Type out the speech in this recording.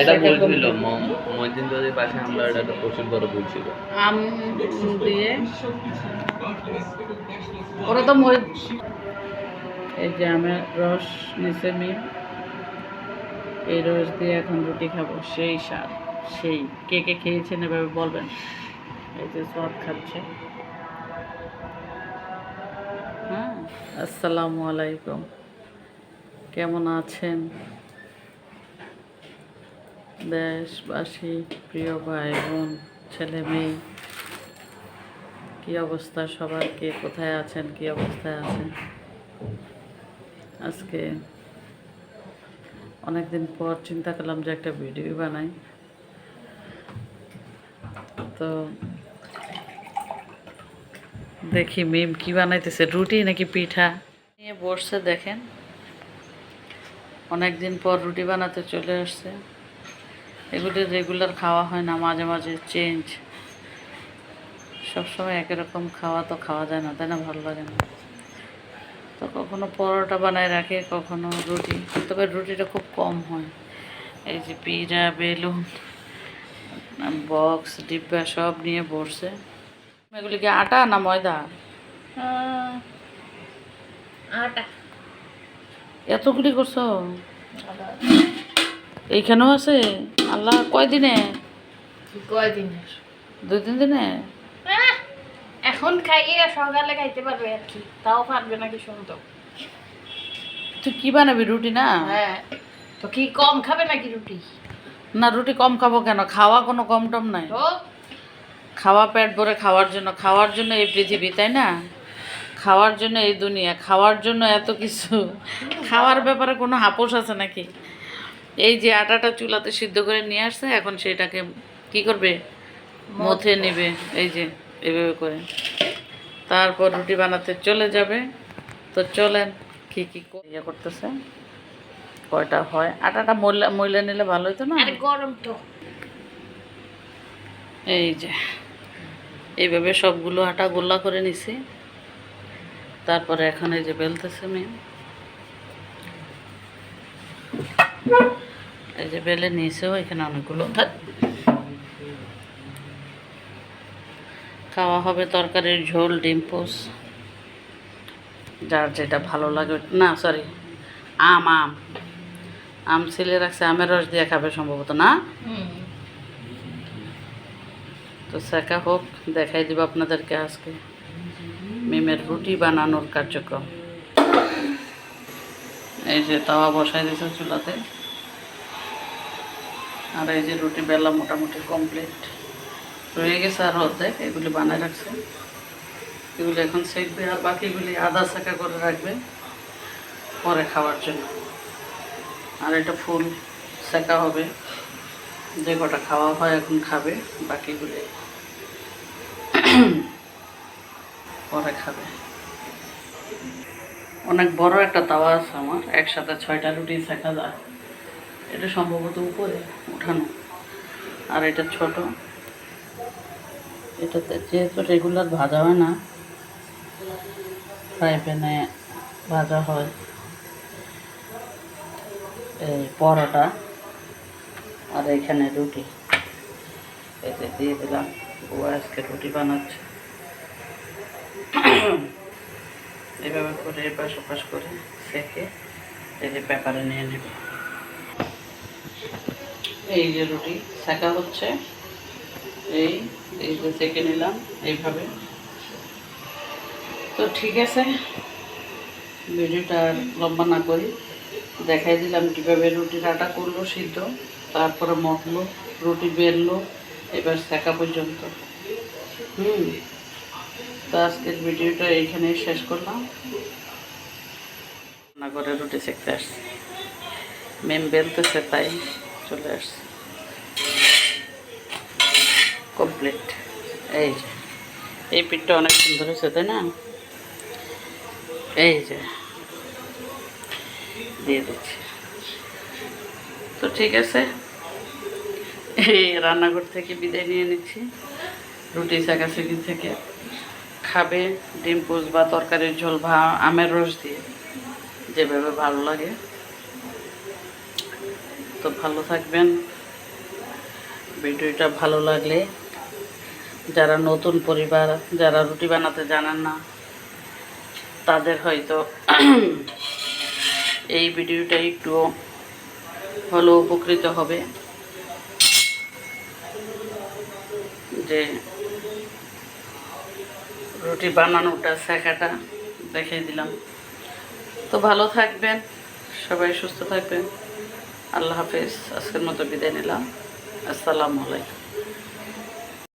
এটা বলছিল। মহিদিন পাশে আমরা এটা একটা প্রচুর বড় বলছিল আম দিয়ে ওরা তো মই এই যে আমের রস নিচে মিম। এই রস দিয়ে এখন রুটি খাব। সেই স্বাদ সেই কে কে খেয়েছেন এভাবে বলবেন? এই যে স্বাদ খাচ্ছে। হ্যাঁ আসসালামু আলাইকুম। কেমন আছেন? দেশবাসী প্রিয় ভাই, বোন, ছেলে, মেয়ে, কী অবস্থা সবার? কে কোথায় আছেন? কী অবস্থায় আছেন? আজকে অনেকদিন পর চিন্তা করলাম যে একটা ভিডিও বানাই। তো দেখি মিম কি বানাইতেছে, রুটি নাকি পিঠা? নিয়ে বসছে, দেখেন। অনেকদিন পর রুটি বানাতে চলে আসছে। এগুলি রেগুলার খাওয়া হয় না মাঝে মাঝে চেঞ্জ সবসময় একই রকম খাওয়া তো খাওয়া যায় না তাই না? ভালো লাগে না। তো কখনো পরোটা বানায় রাখে কখনো রুটি। তবে রুটিটা খুব কম হয়। এই যে পিঠা বেলুন বক্স ডিব্বা সব নিয়ে বসছে এগুলি কি আটা না ময়দা? আটা। এতগুলি করছ? এইখানেও আছে? আল্লাহ কয়দিনে? কয়দিনের দুই তিন দিনে এখন খাইয়ে সকালে খাইতে পারবে আর কি। তাও পারবে নাকি শুনতো। তুই কি বানাবি রুটি না? হ্যাঁ। তো কি কম খাবে নাকি রুটি? না রুটি কম খাব কেন? খাওয়া কোনো কম টম নাই খাওয়া পেট ভরে খাওয়ার জন্য খাওয়ার জন্য এই পৃথিবী তাই না? খাওয়ার জন্য এই দুনিয়া খাওয়ার জন্য এত কিছু। খাওয়ার ব্যাপারে কোনো হাপোস আছে নাকি? এই যে আটাটা চুলাতে সিদ্ধ করে নিয়ে আসছে এখন সেটাকে কি করবে? মথে নেবে এই যে এভাবে করে। তারপর রুটি বানাতে চলে যাবে। তো চলেন কি কি ইয়ে করতেছে? কয়টা হয়? আটাটা ময়লা ময়লা নিলে ভালো হতো না? গরম তো। এই যে এইভাবে সবগুলো আটা গোল্লা করে নিছি। তারপরে এখন এই যে বেলতেছে মেয়ে। এই যে বেলে নিয়েছেও এখানে অনেকগুলো। খাওয়া হবে তরকারির ঝোল ডিম পোস। যার যেটা ভালো লাগে না সরি আম আম। আম ছিলে রাখছে আমের রস দিয়ে খাবে সম্ভবত না? তো শেখা হোক দেখাই দিব আপনাদেরকে আজকে। মিমের রুটি বানানোর কার্যক্রম। এই যে তাওয়া বসাই দিয়েছে চুলাতে। আর এই যে রুটি বেলা মোটামুটি কমপ্লিট রয়ে গেছে আর অর্ধেক, এগুলি বানায় রাখছে। এগুলি এখন সেকবে আর বাকিগুলি আদা শেখা করে রাখবে পরে খাওয়ার জন্য। আর এটা ফুল শেখা হবে, যে কটা খাওয়া হয় এখন খাবে, বাকিগুলি পরে খাবে। অনেক বড় একটা তাওয়া আছে আমার, একসাথে ছয়টা রুটি শেখা যায়। এটা সম্ভবত উপরে উঠানো আর এটা ছোট। এটাতে যেহেতু রেগুলার ভাজা হয় না ফ্রাই প্যানে ভাজা হয়। এই পরোটা আর এখানে রুটি। এতে দিয়ে দিলাম ও আজকে রুটি বানাচ্ছে। এভাবে করে এপাশ ওপাশ করে সেকে যে পেপারে নিয়ে নেব। এই যে রুটি সেকা হচ্ছে। এই এই যে সেকে নিলাম এইভাবে। তো ঠিক আছে, ভিডিওটা লম্বা না করি। দেখাই দিলাম কীভাবে রুটির আটা করল সিদ্ধ, তারপরে মটলো, রুটি বেললো, এবার শেখা পর্যন্ত। হুম, তো আজকের ভিডিওটা এইখানেই শেষ করলাম। রান্না করে রুটি শিখতে আসছি। মেম বেলতেছে, তাই চলে আসছে। কমপ্লিট এই যে, এই পিঠটা অনেক সুন্দর হয়েছে, তাই না? এই যে, দিয়ে দিচ্ছি। তো ঠিক আছে, এই রান্নাঘর থেকে বিদায় নিয়ে নিচ্ছি। রুটি শাকাশাকি থেকে। খাবে ডিম পোস বা তরকারির ঝোল বা আমের রস দিয়ে, যেভাবে ভালো লাগে। তো ভালো থাকবেন। ভিডিওটা ভালো লাগলে যারা নতুন পরিবার, যারা রুটি বানাতে জানেন না, তাদের হয়তো এই ভিডিওটা একটু ভালো উপকৃত হবে। যে রুটি বানানোটা শেখাটা দেখিয়ে দিলাম। তো ভালো থাকবেন, সবাই সুস্থ থাকবেন। আল্লাহ হাফেজ, আজকের মতো বিদায় নিলাম। আসসালামু আলাইকুম।